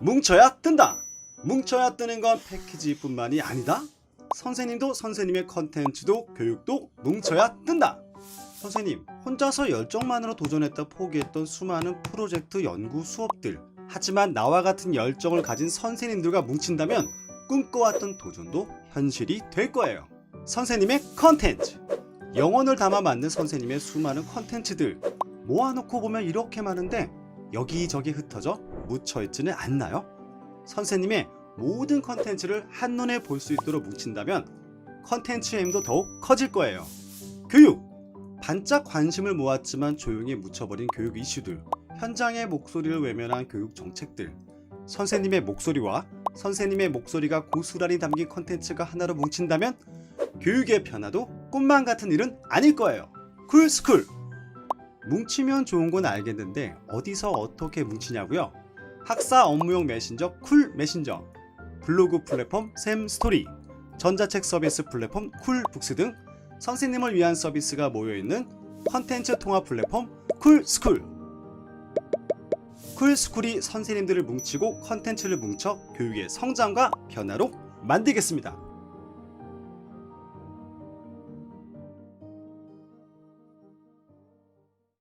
뭉쳐야 뜬다. 뭉쳐야 뜨는 건 패키지뿐만이 아니다. 선생님도 선생님의 컨텐츠도 교육도 뭉쳐야 뜬다. 선생님, 혼자서 열정만으로 도전했다 포기했던 수많은 프로젝트 연구 수업들. 하지만 나와 같은 열정을 가진 선생님들과 뭉친다면 꿈꿔왔던 도전도 현실이 될 거예요. 선생님의 컨텐츠. 영혼을 담아 만든 선생님의 수많은 컨텐츠들. 모아놓고 보면 이렇게 많은데 여기저기 흩어져 묻혀 있지는 않나요? 선생님의 모든 컨텐츠를 한눈에 볼 수 있도록 뭉친다면 컨텐츠의 힘도 더욱 커질 거예요. 교육! 반짝 관심을 모았지만 조용히 묻혀버린 교육 이슈들, 현장의 목소리를 외면한 교육 정책들, 선생님의 목소리와 선생님의 목소리가 고스란히 담긴 컨텐츠가 하나로 뭉친다면 교육의 변화도 꿈만 같은 일은 아닐 거예요. 쿨스쿨! 뭉치면 좋은 건 알겠는데 어디서 어떻게 뭉치냐고요? 학사 업무용 메신저 쿨 메신저, 블로그 플랫폼 샘 스토리, 전자책 서비스 플랫폼 쿨 북스 등 선생님을 위한 서비스가 모여있는 컨텐츠 통합 플랫폼 쿨스쿨. 쿨스쿨이 선생님들을 뭉치고 컨텐츠를 뭉쳐 교육의 성장과 변화로 만들겠습니다.